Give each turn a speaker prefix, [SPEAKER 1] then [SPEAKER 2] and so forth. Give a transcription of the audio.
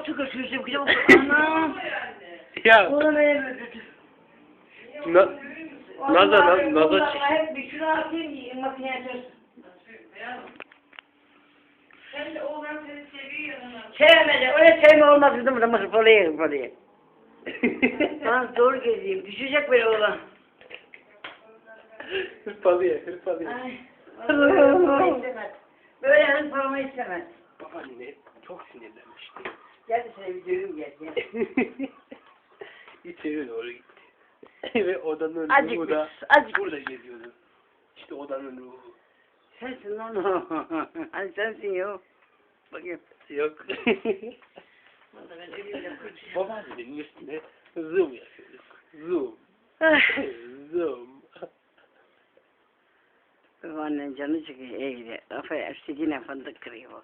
[SPEAKER 1] otur götürürsün. Bir de otur. Anam.
[SPEAKER 2] Ya
[SPEAKER 1] eve götür.
[SPEAKER 2] na, Naza, na, Naza
[SPEAKER 1] Naza. Hep bir şunu atayım makineye dur.
[SPEAKER 3] Ben de oğlan seni seviyor yanına.
[SPEAKER 1] Sevmedi. Öyle sevme olmaz kızım. Burada mısır parayı yerim parayı. Ben zor gezeyim. Düşecek böyle oğlan.
[SPEAKER 2] hırpalıyor, hırpalıyor.
[SPEAKER 1] Ay. Vallahi istemez. Böyle hırpalama istemez.
[SPEAKER 2] Babaanne çok sinirlenmişti.
[SPEAKER 1] Dövüm gel. gel.
[SPEAKER 2] İçeri doğru gitti. Ve odanın
[SPEAKER 1] Azıcık
[SPEAKER 2] ruhu da
[SPEAKER 1] azıcık.
[SPEAKER 2] burada geziyordu. İşte odanın ruhu.
[SPEAKER 1] Sensin lan. Hani sensin ya. Bakayım.
[SPEAKER 2] Yok.
[SPEAKER 1] Vallahi ben elimle kurtuşum.
[SPEAKER 2] Babaannenin üstüne zoom yapıyoruz. Zoom. zoom.
[SPEAKER 1] Babaannem canı çıkıyor evde. Kafaya yine fındık kırıyor.